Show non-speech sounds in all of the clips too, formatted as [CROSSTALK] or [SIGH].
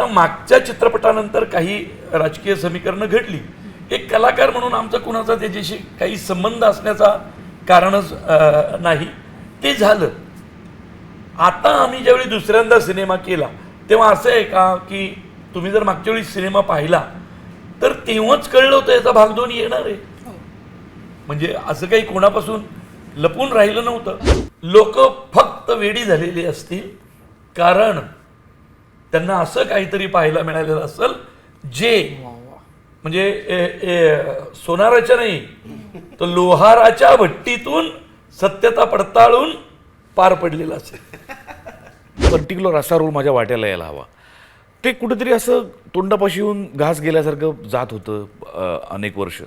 आता मागच्या चित्रपटानंतर काही राजकीय समीकरणं घडली. एक कलाकार म्हणून आमचा कुणाचा त्याच्याशी काही संबंध असण्याचा कारणच नाही. ते झालं. आता आम्ही ज्यावेळी दुसऱ्यांदा सिनेमा केला तेव्हा असं आहे का की तुम्ही जर मागच्या वेळी सिनेमा पाहिला तर तेव्हाच कळलं होतं याचा भाग दोन येणार आहे. म्हणजे असं काही कोणापासून लपून राहिलं नव्हतं. लोक फक्त वेडी झालेली असतील. कारण त्यांना असं काहीतरी पाहायला मिळालेलं असेल जे म्हणजे ए- ए- सोनाराच्या नाही तर लोहाराच्या भट्टीतून सत्यता पडताळून पार पडलेलं असेल. पर्टिक्युलर असा रोल माझ्या वाट्याला यायला हवा. ते कुठेतरी असं तोंडापाशी येऊन घास गेल्यासारखं जात होतं अनेक वर्ष.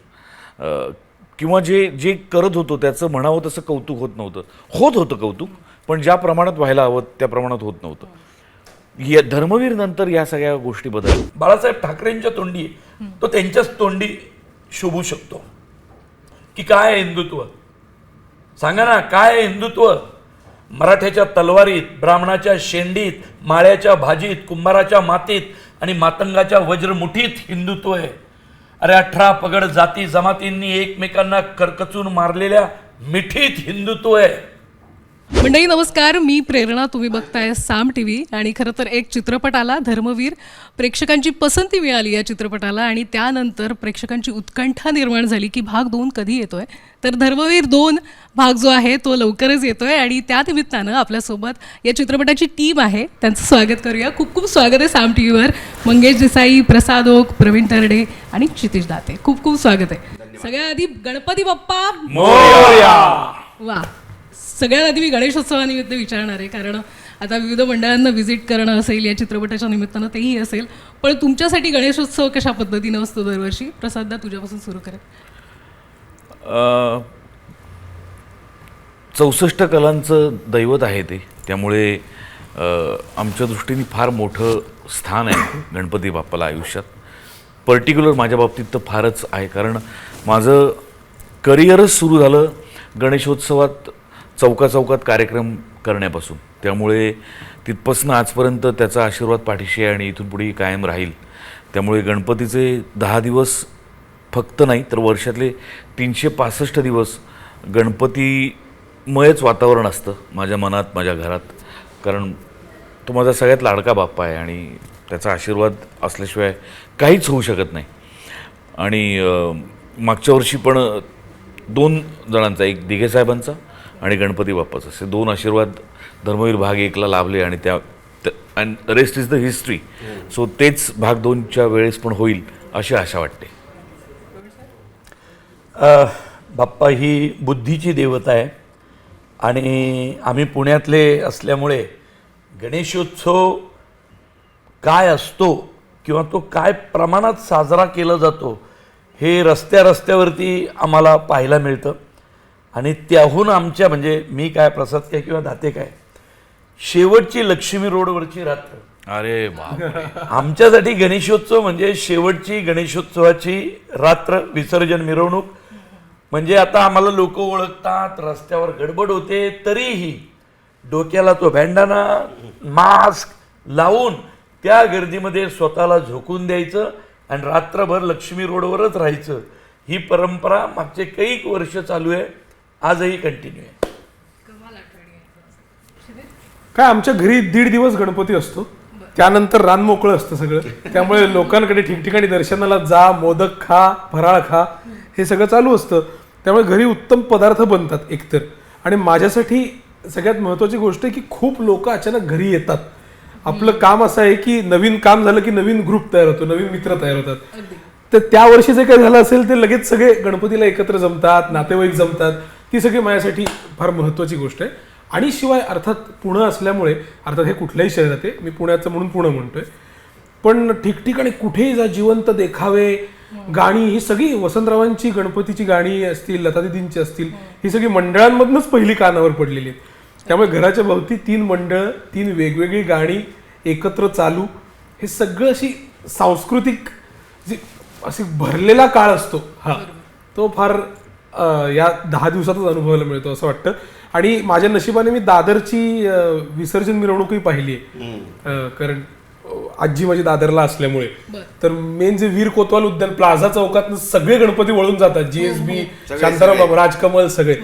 किंवा जे जे करत होतो त्याचं म्हणावं तसं कौतुक होत नव्हतं. होत होतं कौतुक पण ज्या प्रमाणात व्हायला हवं त्या प्रमाणात होत नव्हतं. या धर्मवीर नंतर या सगळ्या गोष्टी बदल. बाळासाहेब ठाकरेंच्या तोंडी तो त्यांच्याच तोंडी शोभू शकतो. की काय आहे हिंदुत्व? सांगा ना काय हिंदुत्व? मराठ्याच्या तलवारीत ब्राह्मणाच्या शेंडीत माळ्याच्या भाजीत कुंभाराच्या मातीत आणि मातंगाच्या वज्रमुठीत हिंदुत्व आहे. अरे अठरा पगड जाती जमातींनी एकमेकांना करकचून मारलेल्या मिठीत हिंदुत्व आहे. मंडळी नमस्कार. मी प्रेरणा. तुम्ही बघताय साम टी व्ही आणि खरं तर एक चित्रपट आला धर्मवीर प्रेक्षकांची पसंती मिळाली या चित्रपटाला आणि त्यानंतर प्रेक्षकांची उत्कंठा निर्माण झाली की भाग दोन कधी येतोय? तर धर्मवीर दोन भाग जो आहे तो लवकरच येतोय आणि त्या निमित्तानं आपल्यासोबत या चित्रपटाची टीम आहे. त्यांचं स्वागत करूया. खूप खूप स्वागत आहे साम टी व्हीवर मंगेश देसाई प्रसाद ओक प्रवीण तरडे आणि क्षितिश दाते. खूप खूप स्वागत आहे. सगळ्या आधी गणपती बाप्पा. वा. सगळ्यात आधी मी गणेशोत्सवानिमित्त विचारणार आहे कारण आता विविध मंडळांना व्हिजिट करणं असेल या चित्रपटाच्या निमित्तानं तेही असेल. पण तुमच्यासाठी गणेशोत्सव कशा पद्धतीनं असतो दरवर्षी? प्रसाददा तुझ्यापासून सुरू करेल चौसष्ट कलांचं दैवत आहे ते. त्यामुळे आमच्या दृष्टीने फार मोठं स्थान आहे गणपती बाप्पाला आयुष्यात. पर्टिक्युलर माझ्या बाबतीत तर फारच आहे कारण माझं करिअरच सुरू झालं गणेशोत्सवात चौकाचौकात कार्यक्रम करण्यापासून. त्यामुळे तिथपासून आजपर्यंत त्याचा आशीर्वाद पाठीशी आहे आणि इथून पुढे कायम राहील. त्यामुळे गणपतीचे दहा दिवस फक्त नाही तर वर्षातले तीनशे पासष्ट दिवस गणपतीमयच वातावरण असतं माझ्या मनात माझ्या घरात. कारण तो माझा सगळ्यात लाडका बाप्पा आहे आणि त्याचा आशीर्वाद असल्याशिवाय काहीच होऊ शकत नाही. आणि मागच्या वर्षी पण दोन जणांचा एक दिघे साहेबांचा आणि गणपती बाप्पाचा. असे दोन आशीर्वाद धर्मवीर भाग एकला लाभले आणि त्या and rest is the history so तेच भाग दोनच्या वेळेस पण होईल अशी आशा वाटते. बाप्पा ही बुद्धीची देवता आहे. आणि आम्ही पुण्यातले असल्यामुळे गणेशोत्सव काय असतो किंवा तो काय प्रमाणात साजरा केला जातो हे रस्त्या रस्त्यावरती आम्हाला पाहायला मिळतं. आणि त्याहून आमच्या म्हणजे मी काय प्रसाद काय किंवा दाते काय शेवटची लक्ष्मी रोडवरची रात्र. अरे आमच्यासाठी गणेशोत्सव म्हणजे शेवटची गणेशोत्सवाची रात्र विसर्जन मिरवणूक. म्हणजे आता आम्हाला लोक ओळखतात रस्त्यावर गडबड होते तरीही डोक्याला तो बँडाना मास्क लावून त्या गर्दीमध्ये स्वतःला झोकून द्यायचं आणि रात्रभर लक्ष्मी रोडवरच राहायचं. ही परंपरा मागचे कैक वर्ष चालू आहे. आजही कंटिन्यू आहे. काय आमच्या घरी दीड दिवस गणपती असतो. त्यानंतर रान मोकळं असतं सगळं. त्यामुळे लोकांकडे ठिकठिकाणी दर्शनाला जा मोदक खा फराळ खा हे सगळं चालू असतं. त्यामुळे घरी उत्तम पदार्थ बनतात एकतर. आणि माझ्यासाठी सगळ्यात महत्त्वाची गोष्ट आहे की खूप लोक अचानक घरी येतात. आपलं काम असं आहे की नवीन काम झालं की नवीन ग्रुप तयार होतो नवीन मित्र तयार होतात. तर त्या वर्षी जे काही झालं असेल ते लगेच सगळे गणपतीला एकत्र जमतात नातेवाईक जमतात. ती सगळी माझ्यासाठी फार महत्त्वाची गोष्ट आहे. आणि शिवाय अर्थात पुणं असल्यामुळे अर्थात हे कुठल्याही शहरात आहे मी पुण्याचं म्हणून पुणं म्हणतोय. पण ठिकठिकाणी कुठेही जा जिवंत देखावे गाणी ही सगळी वसंतरावांची गणपतीची गाणी असतील लतादिदींची असतील ही सगळी मंडळांमधूनच पहिली कानावर पडलेली आहेत. त्यामुळे घराच्या भोवती तीन मंडळ तीन वेगवेगळी गाणी एकत्र चालू हे सगळं अशी सांस्कृतिक जी अशी भरलेला काळ असतो हा. तो फार या दहा दिवसातच अनुभवायला मिळतो असं वाटतं. आणि माझ्या नशिबाने मी दादरची विसर्जन मिरवणूकही पाहिली आहे कारण आजी माझी दादरला असल्यामुळे. तर मेन जे वीर कोतवाल उद्यान प्लाझा चौकात सगळे गणपती वळून जातात. जीएसबी शांताराम बाबा राजकमल सगळे.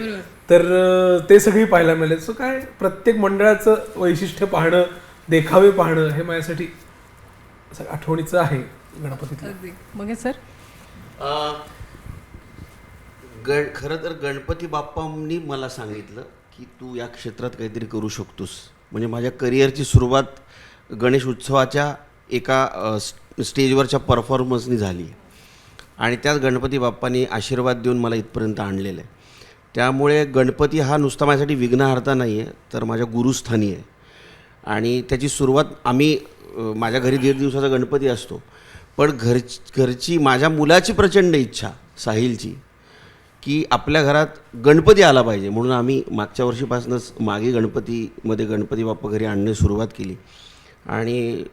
तर ते सगळी पाहायला मिळाले. सो काय प्रत्येक मंडळाचं वैशिष्ट्य पाहणं देखावे पाहणं हे माझ्यासाठी आठवणीचं आहे गणपतीतलं. मग हे सर? अ, गण खरं तर गणपती बाप्पांनी मला सांगितलं की तू या क्षेत्रात काहीतरी करू शकतोस. म्हणजे माझ्या करिअरची सुरुवात गणेश उत्सवाच्या एका स्टेजवरच्या परफॉर्मन्सनी झाली. आणि त्याच गणपती बाप्पांनी आशीर्वाद देऊन मला इथपर्यंत आणलेलं आहे. त्यामुळे गणपती हा नुसता माझ्यासाठी विघ्नहर्ता नाही आहे तर माझ्या गुरुस्थानी आहे. आणि त्याची सुरुवात आम्ही माझ्या घरी दीड दिवसाचा गणपती असतो. पण घर घरची माझ्या मुलाची प्रचंड इच्छा साहिलची की आपल्या घरात गणपती आला पाहिजे. म्हणून आम्ही मागच्या वर्षीपासूनच मागे गणपतीमध्ये गणपती बाप्पा घरी आणणं सुरुवात केली. आणि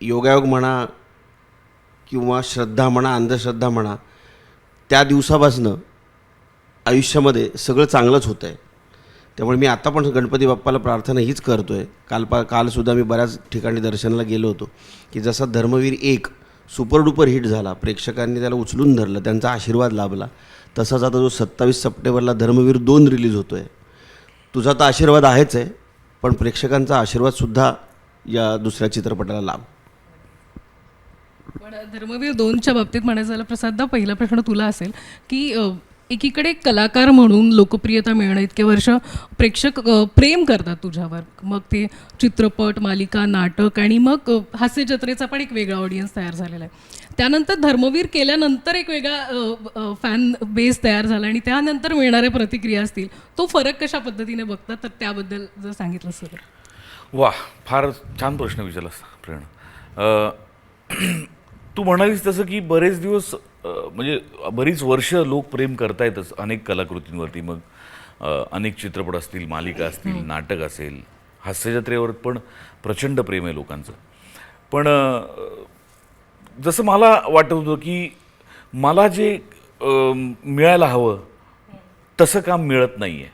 योगायोग म्हणा किंवा श्रद्धा म्हणा अंधश्रद्धा म्हणा त्या दिवसापासनं आयुष्यामध्ये सगळं चांगलंच होतं आहे त्यामुळे मी आता पण गणपती बाप्पाला प्रार्थना हीच करतो आहे काल पा कालसुद्धा मी बऱ्याच ठिकाणी दर्शनाला गेलो होतो की जसा धर्मवीर एक सुपर डुपर हिट झाला प्रेक्षकांनी त्याला उचलून धरलं त्यांचा आशीर्वाद लाभला. तसाच आता जो सत्तावीस सप्टेंबरला धर्मवीर दोन रिलीज होतो आहे तुझा तर आशीर्वाद आहेच आहे पण प्रेक्षकांचा आशीर्वादसुद्धा या दुसऱ्या चित्रपटाला लाभ पण धर्मवीर दोनच्या बाबतीत म्हणायचं झालं प्रसाद पहिला प्रश्न तुला असेल की एकीकडे कलाकार म्हणून लोकप्रियता मिळणं इतके वर्ष प्रेक्षक प्रेम करतात तुझ्यावर. मग ते चित्रपट मालिका नाटक आणि मग हास्यजत्रेचा पण एक वेगळा ऑडियन्स तयार झालेला आहे. त्यानंतर धर्मवीर केल्यानंतर एक वेगळा फॅन बेस तयार झाला आणि त्यानंतर मिळणाऱ्या प्रतिक्रिया असतील. तो फरक कशा पद्धतीने बघतात? तर त्याबद्दल जर सांगितलं सर वा फार छान प्रश्न विचारलास प्रेरणा. तू म्हणालीस तसं की बरेच दिवस म्हणजे बरीच वर्ष लोक प्रेम करतायतच अनेक कलाकृतींवरती. मग अनेक चित्रपट असतील मालिका असतील नाटक असेल हास्यजत्रेवर पण प्रचंड प्रेम आहे लोकांचं. पण जसं मला वाटत होतं की मला जे मिळायला हवं तसं काम मिळत नाही आहे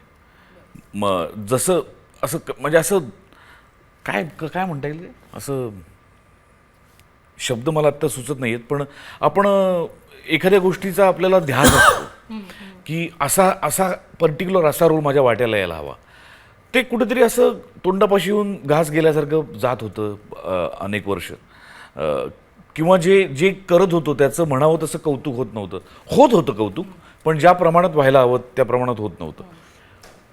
मग जसं असं क- म्हणजे असं काय क- काय म्हणता येईल असं शब्द मला आत्ता सुचत नाही आहेत पण आपण एखाद्या गोष्टीचा आपल्याला ध्यान असतो. की असा असा पर्टिक्युलर असा रोल माझ्या वाट्याला यायला हवा. ते कुठेतरी असं तोंडापाशी येऊन घास गेल्यासारखं जात होतं अनेक वर्ष. किंवा जे जे करत होतो त्याचं म्हणावं तसं कौतुक होत नव्हतं. होत होतं कौतुक पण ज्या प्रमाणात व्हायला हवं त्या प्रमाणात होत नव्हतं.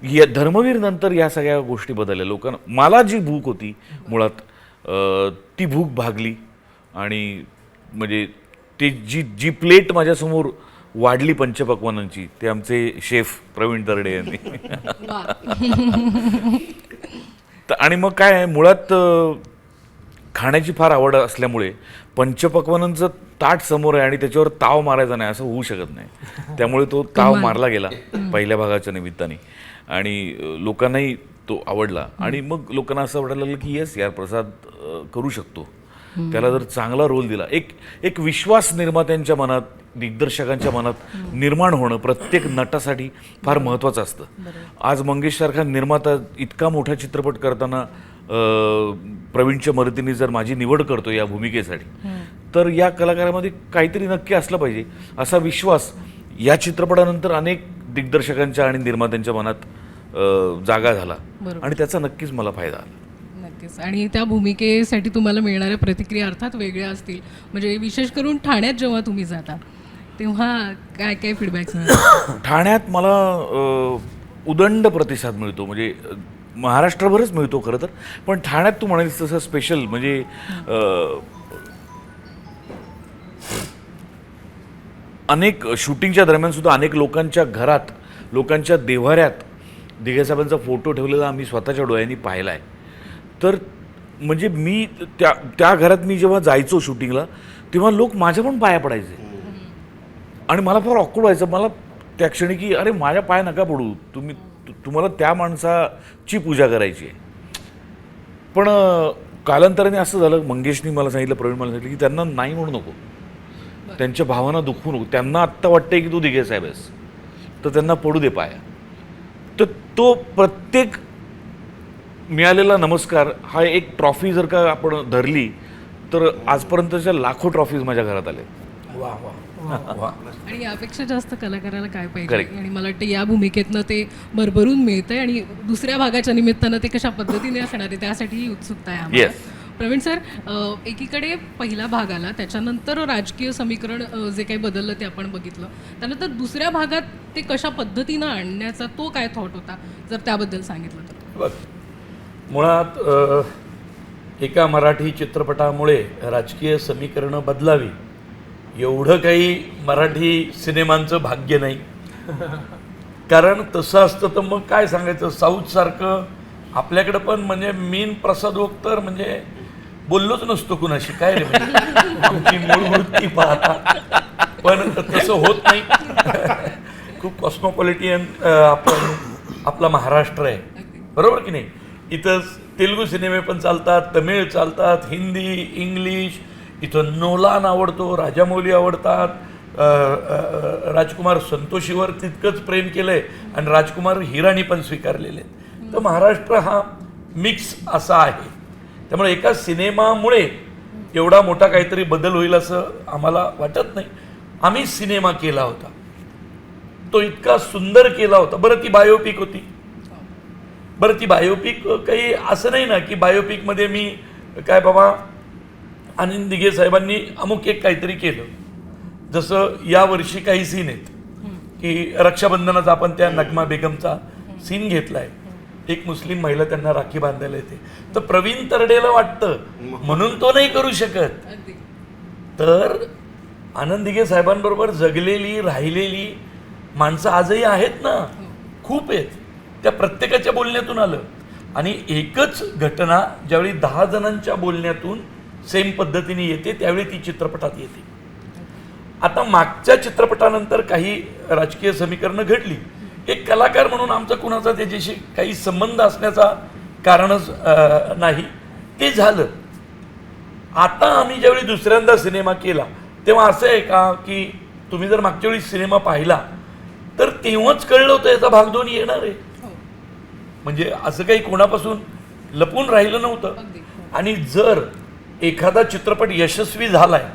या धर्मवीर नंतर या सगळ्या गोष्टी बदलल्या. लोकांना मला जी भूक होती मुळात ती भूक भागली आणि म्हणजे ते जी जी प्लेट माझ्यासमोर वाढली पंचपक्वानांची ते आमचे शेफ प्रवीण तरडे यांनी. [LAUGHS] तर आणि मग काय आहे मुळात खाण्याची फार आवड असल्यामुळे पंचपक्वानांचं ताट समोर आहे आणि त्याच्यावर ताव मारायचा नाही असं होऊ शकत नाही. [LAUGHS] त्यामुळे तो ताव मारला गेला पहिल्या भागाच्या निमित्ताने. आणि लोकांनाही तो आवडला. आणि मग लोकांना असं वाटायला लागलं की येस यार प्रसाद करू शकतो. त्याला जर चांगला रोल दिला. एक एक विश्वास निर्मात्यांच्या मनात दिग्दर्शकांच्या मनात निर्माण होणं प्रत्येक नटासाठी फार महत्त्वाचं असतं. आज मंगेशसारखा निर्माता इतका मोठा चित्रपट करताना प्रवीणच्या मदतीने जर माझी निवड करतो या भूमिकेसाठी तर या कलाकारामध्ये काहीतरी नक्की असलं पाहिजे असा विश्वास या चित्रपटानंतर अनेक दिग्दर्शकांच्या आणि निर्मात्यांच्या मनात जागा झाला. आणि त्याचा नक्कीच मला फायदा आला नक्कीच. आणि त्या भूमिकेसाठी तुम्हाला मिळणाऱ्या प्रतिक्रिया अर्थात वेगळ्या असतील. म्हणजे विशेष करून ठाण्यात जेव्हा तुम्ही जाता तेव्हा काय काय फीडबॅक्स [COUGHS] ठाण्यात मला उदंड प्रतिसाद मिळतो. म्हणजे महाराष्ट्रभरच मिळतो खरं तर. पण ठाण्यात तू म्हणालीस तसं स्पेशल म्हणजे अनेक शूटिंगच्या दरम्यान सुद्धा अनेक लोकांच्या घरात लोकांच्या देव्हाऱ्यात दिघ्यासाहेबांचा फोटो ठेवलेला आम्ही स्वतःच्या डोळ्यांनी पाहिला आहे तर म्हणजे मी त्या त्या घरात मी जेव्हा जायचो शूटिंगला तेव्हा लोक माझ्या पण पाया पडायचे. आणि मला फार ऑकवर्ड व्हायचं. मला त्या क्षणी की अरे माझ्या पाय नका पडू. तुम्ही तुम्हाला त्या माणसाची पूजा करायची आहे. पण कालांतराने असं झालं मंगेशनी मला सांगितलं प्रवीण मला सांगितलं की त्यांना नाही म्हणू नको. त्यांच्या भावना दुखवू नको. त्यांना आत्ता वाटतंय की तू दिघे साहेब आहेस. तर त्यांना पडू दे पाया. तर तो प्रत्येक मिळालेला नमस्कार हा एक ट्रॉफी जर का आपण धरली तर आजपर्यंतच्या लाखो ट्रॉफीज माझ्या घरात आले. वा वा वा. आणि यापेक्षा जास्त कलाकाराला काय पाहिजे. आणि मला वाटतं या भूमिकेतनं ते भरभरून मिळतंय आणि दुसऱ्या भागाच्या निमित्तानं ते कशा पद्धतीने असणार आहे त्यासाठीही उत्सुकता आहे. प्रवीण सर एकीकडे पहिला भाग आला त्याच्यानंतर राजकीय समीकरण जे काही बदललं ते आपण बघितलं. त्यानंतर दुसऱ्या भागात ते कशा पद्धतीनं आणण्याचा तो काय थॉट होता जर त्याबद्दल सांगितलं तर? बघ मुळात एका मराठी चित्रपटामुळे राजकीय समीकरणं बदलावी एवढं काही मराठी सिनेमांचं भाग्य नाही. कारण तसं असतं तर मग काय सांगायचं? साऊथसारखं आपल्याकडं पण म्हणजे मीन प्रसाद वक्तर म्हणजे बोललोच नसतो कुणाशी काय रे म्हणजे? आमची मूळ वृत्ती पाहता. पण तसं होत नाही. खूप कॉस्मोपॉलिटियन आपण आपला महाराष्ट्र आहे. बरोबर की नाही? इथं तेलुगू सिनेमे पण चालतात तमिळ चालतात हिंदी इंग्लिश इथं नोलान आवडतो राजामौली आवडतात राजकुमार संतोषीवर तितकंच प्रेम केलंय आणि राजकुमार हिराणी पण स्वीकारलेले आहेत. तर महाराष्ट्र हा मिक्स असा आहे. त्यामुळे एका सिनेमामुळे एवढा मोठा काहीतरी बदल होईल असं आम्हाला वाटत नाही. आम्ही सिनेमा केला होता. तो इतका सुंदर केला होता. बरं ती बायोपिक होती. बरं ती बायोपिक काही असं नाही ना की बायोपिकमध्ये मी काय बाबा आनंद दिघे साहेबांनी अमुक एक काहीतरी केलं. जसं या वर्षी काही सीन आहेत की रक्षाबंधनाचा आपण त्या नगमा बेगमचा सीन घेतलाय. एक मुस्लिम महिला त्यांना राखी बांधायला येते. तर प्रवीण तरडेला वाटतं म्हणून तो नाही करू शकत. तर आनंद दिघे साहेबांबरोबर जगलेली राहिलेली माणसं आजही आहेत ना? खूप आहेत. त्या प्रत्येकाच्या बोलण्यातून आलं. आणि एकच घटना ज्यावेळी दहा जणांच्या बोलण्यातून सेम पद्धतीने येते त्यावेळी ती चित्रपटात येते. आता मागच्या चित्रपटानंतर काही राजकीय समीकरणं घडली. एक कलाकार म्हणून आमचा कुणाचा त्याच्याशी काही संबंध असण्याचा कारणच नाही. ते झालं. आता आम्ही ज्यावेळी दुसऱ्यांदा सिनेमा केला तेव्हा असं आहे का की तुम्ही जर मागच्या वेळी सिनेमा पाहिला तर तेव्हाच कळलं होतं याचा भाग दोन येणार आहे. म्हणजे असं काही कोणापासून लपून राहिलं नव्हतं. आणि जर एखादा चित्रपट यशस्वी झालाय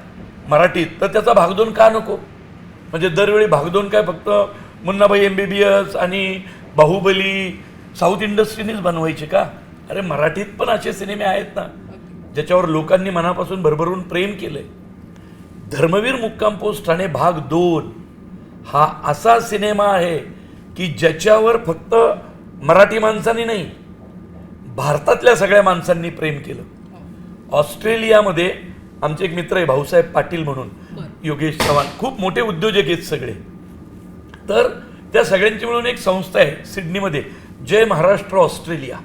मराठीत तर त्याचा भाग दोन का नको? म्हणजे दरवेळी भाग दोन काय फक्त Munnabhai M B B S आणि बाहुबली साऊथ इंडस्ट्रीनेच बनवायचे का? अरे मराठीत पण असे सिनेमे आहेत ना ज्याच्यावर लोकांनी मनापासून भरभरून प्रेम केलंय. धर्मवीर मुक्काम पोस्ट ठाणे भाग दोन हा असा सिनेमा आहे की ज्याच्यावर फक्त मराठी माणसांनी नाही भारतातल्या सगळ्या माणसांनी प्रेम केलं. ऑस्ट्रेलियामध्ये आमचे एक मित्र आहे भाऊसाहेब पाटील म्हणून योगेश चव्हाण. खूप मोठे उद्योजक आहेत सगळे. तर त्या सगळ्यांची मिळून एक संस्था आहे सिडनीमध्ये जय महाराष्ट्र ऑस्ट्रेलिया.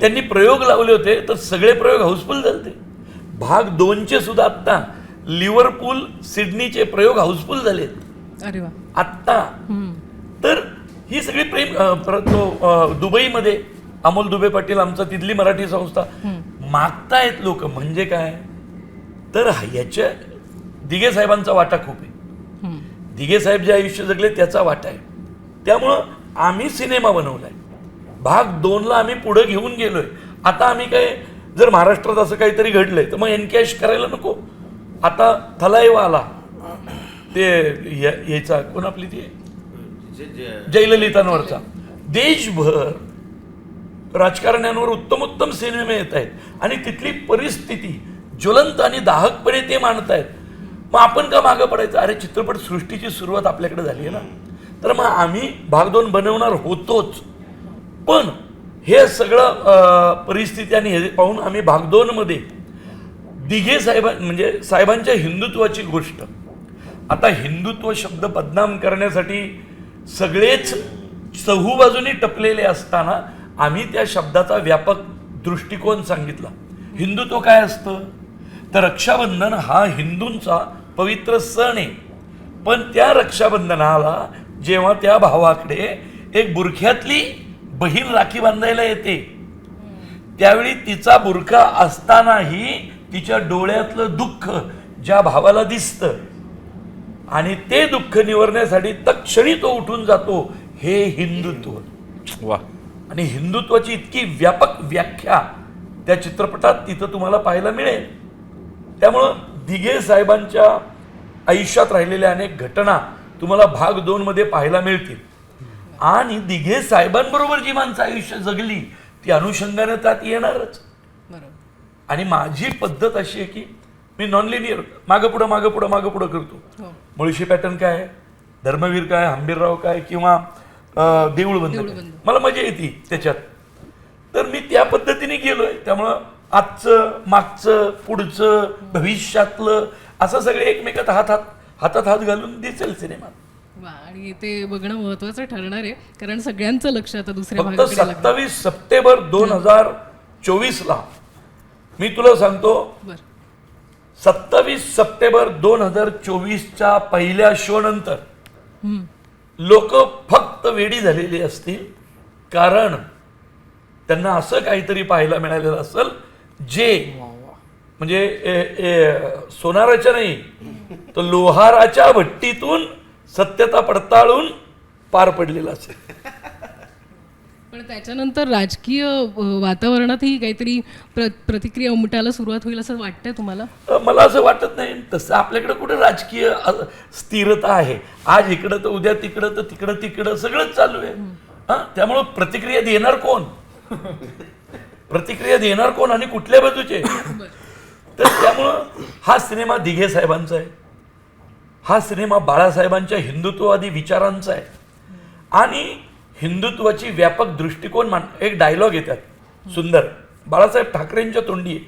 त्यांनी प्रयोग लावले होते तर सगळे प्रयोग हाऊसफुल झाले भाग दोनचे सुद्धा आत्ता लिव्हरपूल सिडनीचे प्रयोग हाऊसफुल झालेत. अरे वा. आत्ता. तर ही सगळी प्रेम दुबईमध्ये अमोल दुबे पाटील आमचा तिथली मराठी संस्था. मागतायत लोक म्हणजे काय? तर याच्या दिघे साहेबांचा वाटा खूप आहे. दिघे साहेब जे आयुष्य जगले त्याचा वाटा आहे. त्यामुळं आम्ही सिनेमा बनवलाय. भाग दोनला आम्ही पुढे घेऊन गेलोय. आता आम्ही काय जर महाराष्ट्रात असं काहीतरी घडलंय तर मग एनकॅश करायला नको. आता थलाईवा आला. ते या- याचा कोण आपली ती? जयललितांवरचा. देशभर राजकारण्यांवर उत्तम उत्तम सिनेमे येत आहेत आणि तिथली परिस्थिती ज्वलंत आणि दाहकपणे ते मांडतायत. मग आपण का मागं पडायचं? अरे चित्रपट सृष्टीची सुरुवात आपल्याकडे झाली आहे ना. तर मग आम्ही भाग दोन बनवणार होतोच. पण हे सगळं परिस्थिती आणि हे पाहून आम्ही भाग दोनमध्ये दिघे साहेबां म्हणजे साहेबांच्या हिंदुत्वाची गोष्ट. आता हिंदुत्व शब्द बदनाम करण्यासाठी सगळेच चहू बाजूनी टपलेले असताना आम्ही त्या शब्दाचा व्यापक दृष्टिकोन सांगितला. हिंदुत्व काय असतं? तर रक्षाबंधन हा हिंदूंचा पवित्र सण आहे. पण त्या रक्षाबंधनाला जेव्हा त्या भावाकडे एक बुरख्यातली बहीण राखी बांधायला येते त्यावेळी तिचा बुरखा असतानाही तिच्या डोळ्यातलं दुःख ज्या भावाला दिसतं आणि ते दुःख निवरण्यासाठी तक्षणी तो उठून जातो हे हिंदुत्व. वा. आणि हिंदुत्वाची इतकी व्यापक व्याख्या त्या चित्रपटात तिथं तुम्हाला पाहायला मिळेल. त्यामुळं दिघे साहेबांच्या आयुष्यात राहिलेल्या अनेक घटना तुम्हाला भाग दोन मध्ये पाहायला मिळतील. आणि दिघे साहेबांबरोबर जी माणसं आयुष्य जगली ती अनुषंगाने त्यात येणारच. आणि माझी पद्धत अशी आहे की मी नॉन लिनियर मागं पुढं मागं पुढं मागं पुढं करतो. हो. मुळशी पॅटर्न काय आहे? धर्मवीर काय हंबीरराव काय किंवा काय. देऊळबंद. मला मजा येते त्याच्यात. तर मी त्या पद्धतीने गेलोय. त्यामुळं आजचं मागचं पुढचं भविष्यातलं असं सगळे एकमेकात हात हात हातात हात घालून दिसेल सिनेमात वा आणि ते बघणं महत्वाचं ठरणार आहे. कारण सगळ्यांचं लक्ष आता दुसऱ्या सत्तावीस सप्टेंबर दोन हजार चोवीस ला मी तुला सांगतो सत्तावीस सप्टेंबर दोन हजार चोवीसच्या पहिल्या शो नंतर लोक फक्त वेडी झालेली असतील कारण त्यांना असं काहीतरी पाहायला मिळालेलं असेल जे म्हणजे सोनाराच्या नाही तर लोहाराच्या भट्टीतून सत्यता पडताळून पार पडलेलं असेल. पण त्याच्यानंतर राजकीय वातावरणातही काहीतरी प्र प्रतिक्रिया उमटायला सुरुवात होईल असं वाटतंय तुम्हाला? मला असं वाटत नाही. तसं आपल्याकडे कुठे राजकीय स्थिरता आहे? आज इकडं तर उद्या तिकडं तर तिकडं तिकडं सगळंच चालू आहे. हां? त्यामुळं प्रतिक्रिया देणार कोण? प्रतिक्रिया देणार कोण आणि कुठल्या बाजूचे? तर त्यामुळं हा सिनेमा दिघे साहेबांचा आहे. हा सिनेमा बाळासाहेबांच्या हिंदुत्ववादी विचारांचा आहे. आणि हिंदुत्वाची व्यापक दृष्टिकोन मान एक डायलॉग येतात. सुंदर. बाळासाहेब ठाकरेंच्या तोंडी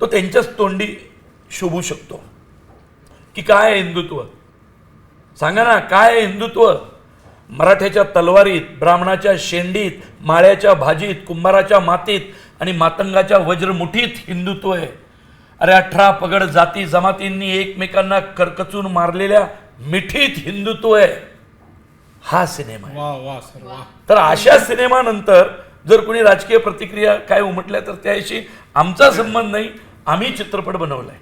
तो त्यांच्याच तोंडी शोभू शकतो. की काय आहे हिंदुत्व? सांगा ना काय हिंदुत्व? मराठ्याच्या तलवारीत ब्राह्मणाच्या शेंडीत माळ्याच्या भाजीत कुंभाराच्या मातीत आणि मातंगाच्या वज्रमुठीत हिंदुत्व आहे. अरे अठरा पगड जाती जमातींनी एकमेकांना करकचून मारलेल्या मिठीत हिंदुत्व आहे. हा सिनेमा आहे. वा वा सर वा तर अशा सिनेमानंतर जर कोणी राजकीय प्रतिक्रिया काय उमटल्या तर त्याशी आमचा संबंध नाही आम्ही चित्रपट बनवलाय.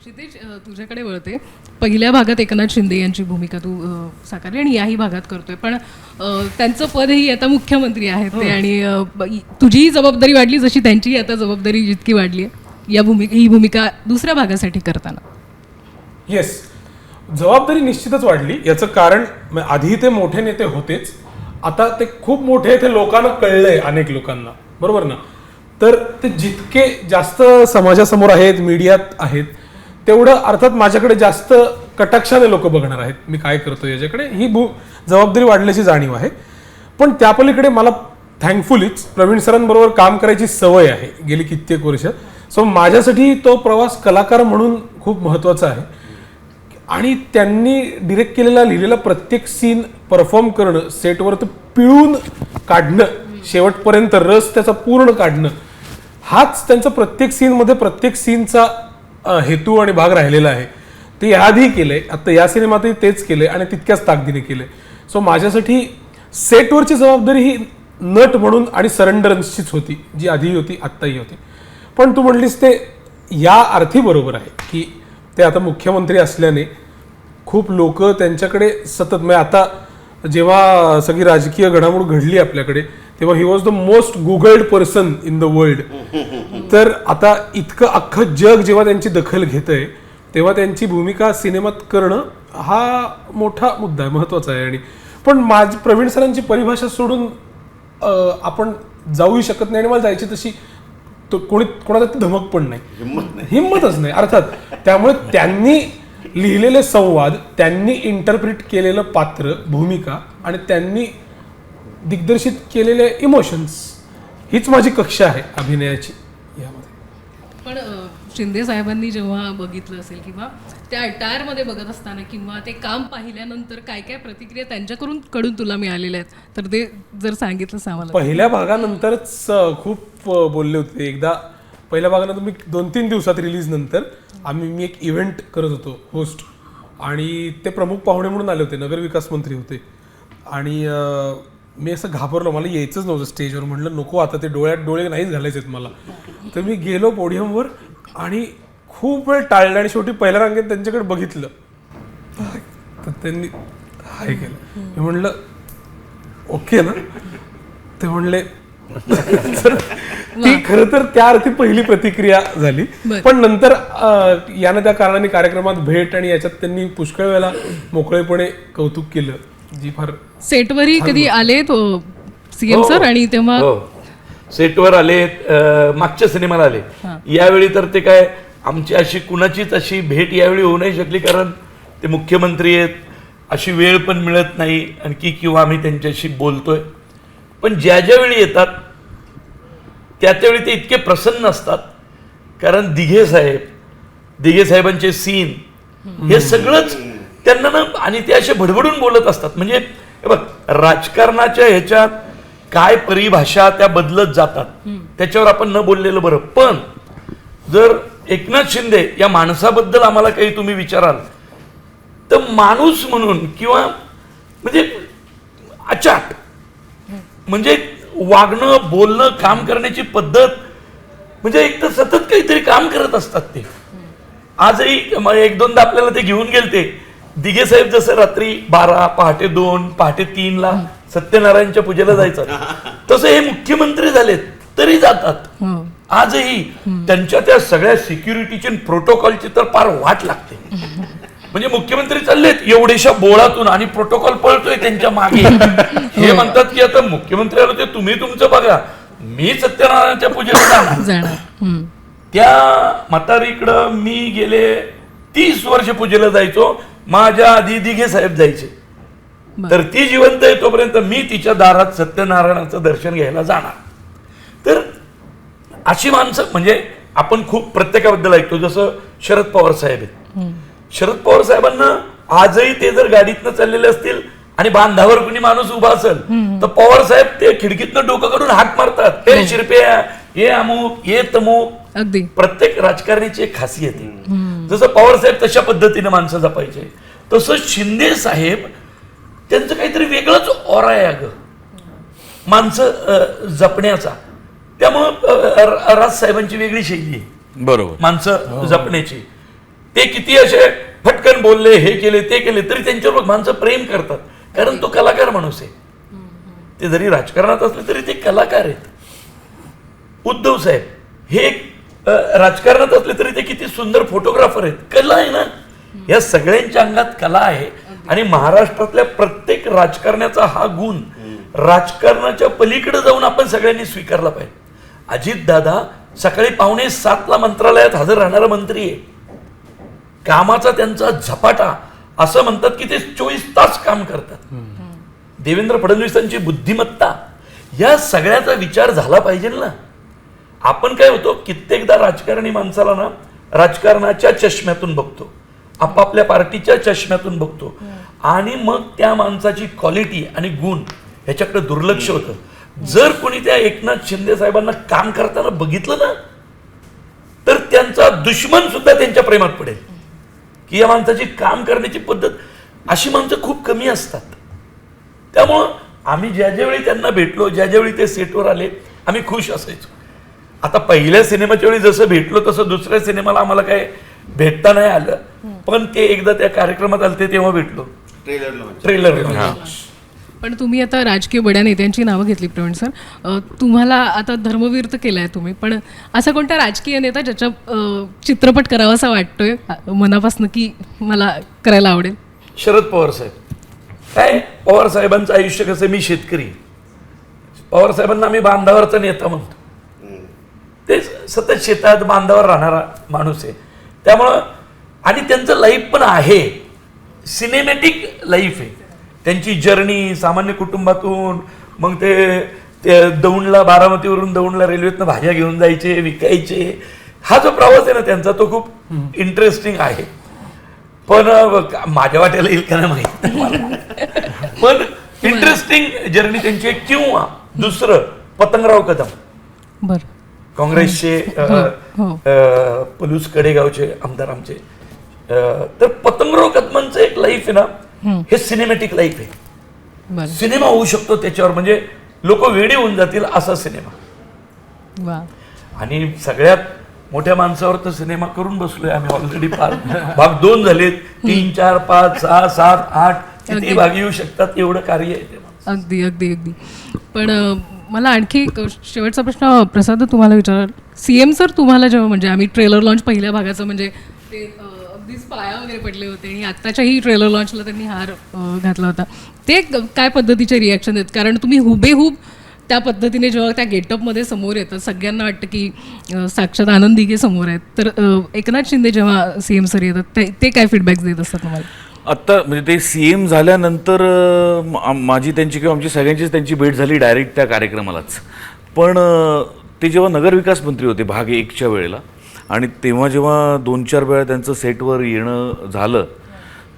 क्षितेश अ, तुझ्याकडे वळते. पहिल्या भागात एकनाथ शिंदे यांची भूमिका तू अ, साकारली आणि याही भागात करतोय. पण अ, त्यांचं पदही आता मुख्यमंत्री आहेत ते आणि अ, ब- इ- तुझीही जबाबदारी वाढली जशी त्यांचीही आता जबाबदारी जितकी वाढली आहे. या भूमिका ही भूमिका दुसऱ्या भागासाठी करताना. येस जबाबदारी निश्चितच वाढली. याचं कारण आधी ते मोठे नेते होतेच. आता ते खूप मोठे ते लोकांना कळलंय अनेक लोकांना. बरोबर ना? तर ते जितके जास्त समाजासमोर आहेत मीडियात आहेत तेवढं अर्थात माझ्याकडे जास्त कटाक्षाने लोक बघणार आहेत. मी काय करतो याच्याकडे? ही भू जबाबदारी वाढल्याची जाणीव आहे. पण त्या पलीकडे मला थँकफुलीच प्रवीण सरांबरोबर काम करायची सवय आहे. गेली कित्येक वर्ष. सो माझ्यासाठी तो प्रवास कलाकार म्हणून खूप महत्त्वाचा आहे. आणि त्यांनी डिरेक्ट केलेला लिहिलेला प्रत्येक सीन परफॉर्म करणं सेटवर तर पिळून काढणं शेवटपर्यंत रस त्याचा पूर्ण काढणं हाच त्यांचा प्रत्येक सीनमध्ये प्रत्येक सीनचा हेतू आणि भाग राहिलेला आहे. ते याआधी केलंय आता या सिनेमातही तेच केलंय आणि तितक्याच ताकदीने केलंय सो माझ्यासाठी सेटवरची जबाबदारी ही नट म्हणून आणि सरेंडरन्सचीच होती जी आधीही होती आत्ताही होती. पण तू म्हणलीस ते या अर्थी बरोबर आहे की ते आता मुख्यमंत्री असल्याने खूप लोक त्यांच्याकडे सतत म्हणजे आता जेव्हा सगळी राजकीय घडामोड घडली आपल्याकडे तेव्हा he was the most googled person in the world तर आता इतकं अख्खं जग जेव्हा त्यांची दखल घेतंय तेव्हा त्यांची भूमिका सिनेमात करणं हा मोठा मुद्दा आहे महत्त्वाचा आहे. आणि पण माझ प्रवीण सरांची परिभाषा सोडून आपण जाऊही शकत नाही आणि मला जायची तशी तो कोणी कोणाचा ती धमक पण नाही. हिंमतच नाही. अर्थात त्यामुळे त्यांनी लिहिलेले संवाद त्यांनी इंटरप्रिट केलेलं पात्र भूमिका आणि त्यांनी दिग्दर्शित केलेले इमोशन्स हीच माझी कक्षा आहे अभिनयाची यामध्ये. पण शिंदे साहेबांनी जेव्हा बघितलं असेल किंवा त्या अटायरमध्ये बघत असताना किंवा ते काम पाहिल्यानंतर काय काय प्रतिक्रिया त्यांच्याकडून कडून तुला मिळालेल्या आहेत? तर ते जर सांगितलं आम्हाला. पहिल्या भागानंतरच खूप बोलले होते. एकदा पहिल्या भागानंतर मी दोन तीन दिवसात रिलीज नंतर आम्ही मी एक इव्हेंट करत होतो होस्ट आणि ते प्रमुख पाहुणे म्हणून आले होते नगरविकास मंत्री होते. आणि मी असं घाबरलो मला यायचंच नव्हतं स्टेजवर म्हटलं नको आता ते डोळ्यात डोळे नाहीच घालायचेत मला. तर मी गेलो पोडियमवर आणि खूप वेळ टाळलं आणि शेवटी पहिल्या रांगेत त्यांच्याकडे बघितलं. तर त्यांनी हाय केलं. मी म्हणलं ओके ना? ते म्हणले तर ती खरं तर त्या अर्थी पहिली प्रतिक्रिया झाली. पण नंतर यानं त्या कारणाने कार्यक्रमात भेट आणि याच्यात त्यांनी पुष्कळ वेळेला मोकळेपणे कौतुक केलं जी फार सेटवरही कधी आले तो सीएम सर आणि तेव्हा? हो. सेटवर आले अं, मागच्या सिनेमाला आले. यावेळी तर ते काय आमची अशी कुणाचीच अशी भेट यावेळी होऊ नाही शकली कारण ते मुख्यमंत्री आहेत. अशी वेळ पण मिळत नाही आणखी किंवा आम्ही त्यांच्याशी बोलतोय. पण ज्या ज्या वेळी येतात त्या त्यावेळी ते इतके प्रसन्न असतात. कारण दिघे साहेब दिघे साहेबांचे सीन हे सगळंच त्यांना ना आणि ते असे भडभडून बोलत असतात. म्हणजे हे बघ राजकारणाच्या ह्याच्यात काय परिभाषा त्या बदलत जातात त्याच्यावर आपण न बोललेलं बरं. पण जर एकनाथ शिंदे या माणसाबद्दल आम्हाला काही तुम्ही विचाराल? तर माणूस म्हणून किंवा म्हणजे अचाट म्हणजे वागणं बोलणं काम करण्याची पद्धत म्हणजे एक तर सतत काहीतरी काम करत असतात ते. आजही एक दोनदा आपल्याला ते घेऊन गेलते. दिघे साहेब जसं रात्री बारा पहाटे दोन पहाटे तीनला सत्यनारायणच्या पूजेला जायचं. तसं हे मुख्यमंत्री झालेत तरी जातात. आजही त्यांच्या त्या सगळ्या सिक्युरिटीची प्रोटोकॉलची तर फार वाट लागते. म्हणजे मुख्यमंत्री चाललेत एवढ्याशा बोळातून आणि प्रोटोकॉल पळतोय त्यांच्या मागे. हे म्हणतात की आता मुख्यमंत्री आलो ते तुम्ही तुमचं बघा. मी सत्यनारायणच्या पूजेला जाणार. त्या म्हातारीकडं मी गेले तीस वर्ष पूजेला जायचो. माझ्या आधी दिघे साहेब जायचे. तर ती जिवंत आहे तोपर्यंत मी तिच्या दारात सत्यनारायणाचं दर्शन घ्यायला जाणार. तर अशी माणसं म्हणजे आपण खूप प्रत्येकाबद्दल ऐकतो जसं शरद पवार साहेब आहेत. शरद पवार साहेबांना आजही ते जर गाडीतनं चाललेले असतील आणि बांधावर कुणी माणूस उभा असेल तर पवार साहेब ते खिडकीतनं डोकं काढून हाक मारतात. हे शिरप्या हे अमुक हे तमुक. अगदी. प्रत्येक राजकारण्याची एक खासियत आहे. जसं पवार साहेब तशा पद्धतीने माणसं जपायचे. तसं शिंदे साहेब त्यांचं काहीतरी वेगळंच ओरा आहे अगं. माणसं जपण्याचा. त्यामुळं राज साहेबांची वेगळी शैली आहे. बरोबर. माणसं जपण्याची. ते किती असे फटकन बोलले हे केले ते केले तरी त्यांच्यावर माणसं प्रेम करतात. कारण तो कलाकार माणूस आहे. ते जरी राजकारणात असले तरी ते कलाकार आहेत. उद्धव साहेब हे राजकारणात असले तरी ते किती सुंदर फोटोग्राफर आहेत. कला आहे ना? या सगळ्यांच्या अंगात कला आहे. आणि महाराष्ट्रातल्या प्रत्येक राजकारण्याचा हा गुण राजकारणाच्या पलीकडे जाऊन आपण सगळ्यांनी स्वीकारला पाहिजे. अजित दादा सकाळी पावणे सातला मंत्रालयात हजर राहणारा मंत्री आहे. कामाचा त्यांचा झपाटा असं म्हणतात की ते चोवीस तास काम करतात. देवेंद्र फडणवीसांची बुद्धिमत्ता या सगळ्याचा विचार झाला पाहिजे ना. आपण काय होतो कित्येकदा राजकारणी माणसाला ना राजकारणाच्या चष्म्यातून बघतो आपापल्या पार्टीच्या चष्म्यातून बघतो आणि मग त्या माणसाची क्वालिटी आणि गुण ह्याच्याकडे दुर्लक्ष होतं. जर कोणी त्या एकनाथ शिंदे साहेबांना काम करताना बघितलं ना तर त्यांचा दुश्मन सुद्धा त्यांच्या प्रेमात पडेल. की या माणसाची काम करण्याची पद्धत अशी माणसं खूप कमी असतात. त्यामुळं आम्ही ज्या ज्यावेळी त्यांना भेटलो ज्या ज्यावेळी ते सेटवर आले आम्ही खुश असायचो. आता पहिल्या सिनेमाच्या वेळी जसं भेटलो तसं दुसऱ्या सिनेमाला आम्हाला काय भेटता नाही आलं. पण ते एकदा त्या कार्यक्रमात आलते तेव्हा भेटलो. ट्रेलर पण तुम्ही आता राजकीय बड्या नेत्यांची नावं घेतली प्रवीण सर. तुम्हाला आता धर्मवीर तर केला आहे तुम्ही पण असा कोणता राजकीय नेता ज्याच्या चित्रपट चित्रपट करावासा वाटतोय मनापासून की मला करायला आवडेल? शरद पवार साहेब. काय पवार साहेबांचं आयुष्य कसं मी शेतकरी. पवार साहेबांना आम्ही बांधावरचा नेता म्हणतो. ते सतत शेतात बांधावर राहणारा माणूस आहे. त्यामुळं आणि त्यांचं लाईफ पण आहे. सिनेमॅटिक लाईफ आहे. त्यांची जर्नी सामान्य कुटुंबातून मग ते ते दौंडला बारामतीवरून दौंडला रेल्वेतनं भाज्या घेऊन जायचे विकायचे हा जो प्रवास आहे ना त्यांचा तो खूप इंटरेस्टिंग आहे पण माझ्या वाट्याला येईल का नाही माहीत. [LAUGHS] पण इंटरेस्टिंग जर्नी त्यांची आहे. किंवा दुसरं पतंगराव कदम बरं काँग्रेसचे हो. अ, पलूस कडेगावचे आमदार आमचे तर पतंगराव कदमांचं एक लाईफ आहे ना हे सिनेमॅटिक लाईफ आहे. सिनेमा होऊ शकतो त्याच्यावर म्हणजे लोक वेडे होऊन जातील असा सिनेमा. आणि सगळ्यात मोठ्या माणसावर तर सिनेमा करून बसलोय आम्ही ऑलरेडी फार भाग दोन झालेत. तीन चार पाच सहा सात आठ किती. भाग येऊ शकतात एवढं कार्य आहे ते अगदी अगदी अगदी. पण मला आणखी एक शेवटचा प्रश्न प्रसाद तुम्हाला विचार सी एम सर तुम्हाला जेव्हा म्हणजे आम्ही ट्रेलर लॉन्च पहिल्या भागाचं म्हणजे ते अगदीच पाया वगैरे पडले होते आणि आत्ताच्याही ट्रेलर लॉन्चला त्यांनी हार घातला होता. ते काय पद्धतीचे रिॲक्शन आहेत? कारण तुम्ही हुबेहूब त्या पद्धतीने जेव्हा त्या गेटअपमध्ये समोर येतात सगळ्यांना वाटतं की साक्षात आनंद दिघे समोर आहेत. तर एकनाथ शिंदे जेव्हा सी एम सर येतात ते- ते काय फीडबॅक देत असतात तुम्हाला? आत्ता म्हणजे ते सी एम झाल्यानंतर माझी त्यांची किंवा आमची सगळ्यांचीच त्यांची भेट झाली डायरेक्ट त्या कार्यक्रमालाच. पण ते जेव्हा नगरविकास मंत्री होते भाग एकच्या वेळेला आणि तेव्हा जेव्हा दोन चार वेळा त्यांचं सेटवर येणं झालं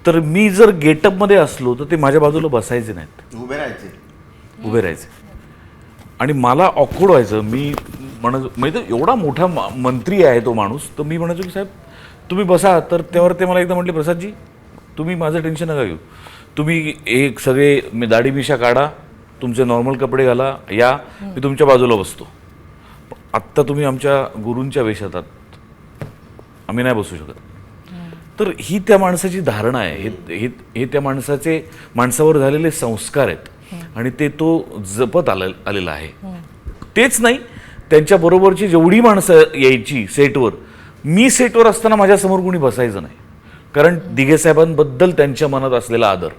तर मी जर गेटअपमध्ये असलो तर ते माझ्या बाजूला बसायचे नाहीत. उभे राहायचे. उभे राहायचे. आणि मला ऑकवर्ड व्हायचं. मी म्हणत म्हणजे एवढा मोठा मा- मंत्री आहे तो माणूस तर मी म्हणायचो की साहेब तुम्ही बसा. तर त्यावर ते मला एकदा म्हटले प्रसादजी तुम्ही माझं टेन्शन नका घेऊ. तुम्ही एक सगळे मी दाढी मिशा काढा तुमचे नॉर्मल कपडे घाला या मी तुमच्या बाजूला बसतो. आत्ता तुम्ही आमच्या गुरूंच्या वेशात आहात. आम्ही नाही बसू शकत. तर ही त्या माणसाची धारणा आहे. हे हे त्या माणसाचे माणसावर झालेले संस्कार आहेत. आणि ते तो जपत आले आलेला आहे. तेच नाही त्यांच्याबरोबरची जेवढी माणसं यायची सेटवर मी सेटवर असताना माझ्यासमोर कोणी बसायचं नाही. कारण दिघे साहेबांबद्दल त्यांच्या मनात असलेला आदर.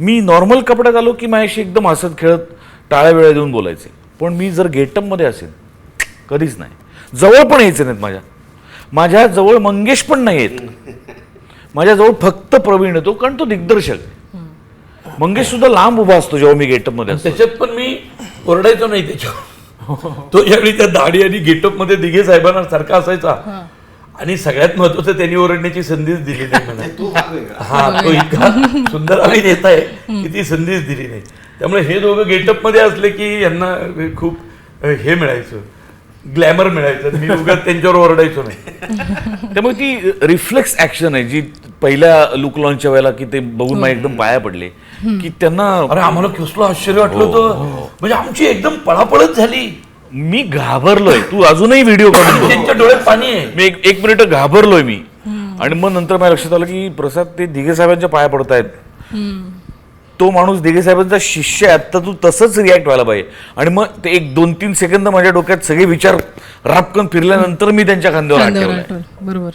मी नॉर्मल कपड्यात आलो की माझ्याशी एकदम हसत खेळत टाळ्या वेळा देऊन बोलायचे. पण मी जर गेटअपमध्ये असेल कधीच नाही. जवळ पण यायचे नाहीत माझ्या. माझ्या जवळ मंगेश पण नाही येत माझ्याजवळ फक्त प्रवीण येतो कारण तो दिग्दर्शक. मंगेश सुद्धा लांब उभा असतो जेव्हा मी गेटअपमध्ये असतो. त्याच्यात पण मी ओरडायचो नाही त्याच्यावर. तो यावेळी त्या दाढी आणि गेटअपमध्ये दिघे साहेबांना सारखा असायचा आणि सगळ्यात महत्वाचं त्यांनी ओरडण्याची संधीच दिली नाही मला. तो भाग वेगळा. हा तो इतका सुंदर अभिनेता आहे की ती संधीच दिली नाही. त्यामुळे हे दोघं गेटअपमध्ये असले की यांना खूप हे मिळायचं. ग्लॅमर मिळायचं मी उगाच त्यांच्यावर ओरडायचो नाही. [LAUGHS] त्यामुळे ती रिफ्लेक्स ऍक्शन आहे जी पहिल्या लुक लॉन्चच्या वेळेला की ते बघून मला एकदम पाया पडले की त्यांना अरे आम्हाला कसलं आश्चर्य वाटलं होतं. म्हणजे आमची एकदम पळापळच झाली. मी घाबरलोय. तू अजूनही व्हिडिओ काढून. त्यांच्या डोळ्यात पाणी आहे. मी एक एक मिनिट घाबरलोय मी. आणि मग नंतर माझ्या लक्षात आलं की प्रसाद ते दिघे साहेबांच्या पाया पडतायत. तो माणूस दिघे साहेबांचा शिष्य आहे तर तू तसंच रिॲक्ट व्हायला पाहिजे. आणि मग ते एक दोन तीन सेकंद माझ्या डोक्यात सगळे विचार रापकन फिरल्यानंतर मी त्यांच्या खांद्यावर हात ठेवलाय. बरोबर.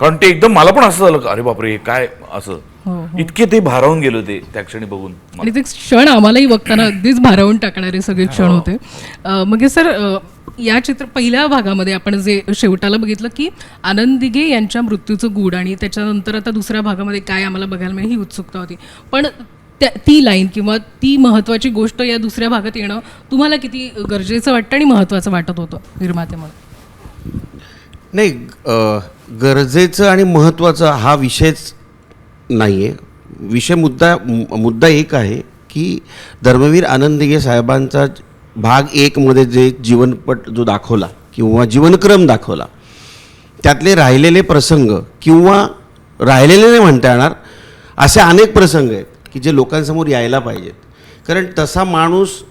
कारण ते एकदम मला पण असं झालं का, अरे बापरे हे काय असं? हो, इतके ते भारावून गेले होते त्या क्षणी बघून. आणि ते क्षण आम्हालाही बघताना अगदीच भारावून टाकणारे सगळे क्षण होते. अं, मग हे सर अं, या चित्र पहिल्या भागामध्ये आपण जे शेवटाला बघितलं की आनंद दिघे यांच्या मृत्यूचं गूढ आणि त्याच्यानंतर आता दुसऱ्या भागामध्ये काय आम्हाला बघायला मिळेल ही उत्सुकता होती. पण त्या ती लाईन किंवा ती महत्त्वाची गोष्ट या दुसऱ्या भागात येणं तुम्हाला किती गरजेचं वाटतं आणि महत्त्वाचं वाटत होतं निर्माते म्हणून नाही गरजेचं आणि महत्त्वाचं हा विषयच नाही आहे विषय मुद्दा मुद्दा एक आहे की धर्मवीर आनंदगे साहेबांचा भाग एकमध्ये जे जीवनपट जो दाखवला किंवा जीवनक्रम दाखवला त्यातले राहिलेले प्रसंग किंवा राहिलेले नाही म्हणता येणार असे अनेक प्रसंग आहेत. की जे लोकांसमोर यायला पाहिजेत. कारण तसा माणूस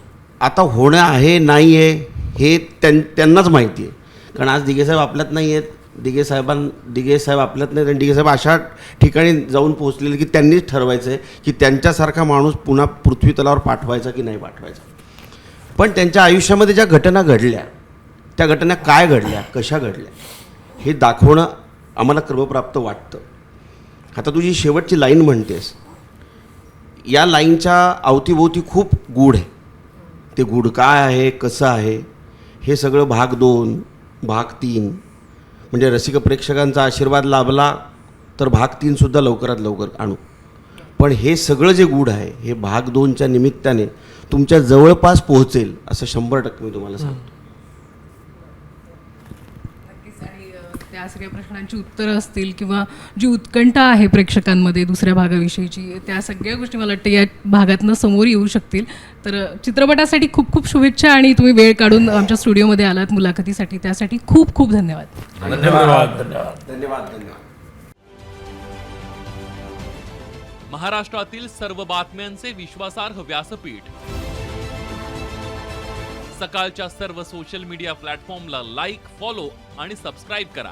आता होणं आहे नाही आहे हे त्यां त्यांनाच माहिती आहे कारण आज दिघेसाहेब आपल्यात नाही आहेत दिगे साहेबां दिगे साहेब आपल्यात नाही आणि दिगे साहेब अशा ठिकाणी जाऊन पोहोचलेले की त्यांनीच ठरवायचं आहे की त्यांच्यासारखा माणूस पुन्हा पृथ्वी तलावर पाठवायचा की नाही पाठवायचा. पण त्यांच्या आयुष्यामध्ये ज्या घटना घडल्या त्या घटना काय घडल्या कशा घडल्या हे दाखवणं आम्हाला क्रमप्राप्त वाटतं. आता तुझी शेवटची लाईन म्हणतेस या लाईनच्या अवतीभोवती खूप गूढ आहे. ते गूढ काय आहे कसं आहे हे सगळं भाग दोन भाग तीन. म्हणजे रसिक प्रेक्षकांचा आशीर्वाद लाभला तर भाग तीनसुद्धा लवकरात लवकर आणू. पण हे सगळं जे गूढ आहे हे भाग दोनच्या निमित्ताने तुमच्या जवळपास पोहोचेल असं शंभर टक्के मी तुम्हाला सांगतो नक्कीच आणि अ, त्या सगळ्या प्रश्नांची उत्तरं असतील किंवा जी उत्कंठा आहे प्रेक्षकांमध्ये दुसऱ्या भागाविषयीची त्या सगळ्या गोष्टी मला वाटतं या भागातनं समोर येऊ शकतील. तर चित्रपटासाठी खूप खूप शुभेच्छा आणि तुम्ही वेळ काढून आमच्या स्टुडिओमध्ये आलात मुलाखतीसाठी. त्यासाठी खूप खूप धन्यवाद. धन्यवाद. धन्यवाद. धन्यवाद. धन्यवाद महाराष्ट्रातील सर्व बातम्यांचे विश्वासार्ह व्यासपीठ. सकाळच्या सर्व सोशल मीडिया प्लॅटफॉर्मला लाईक फॉलो आणि सबस्क्राईब करा.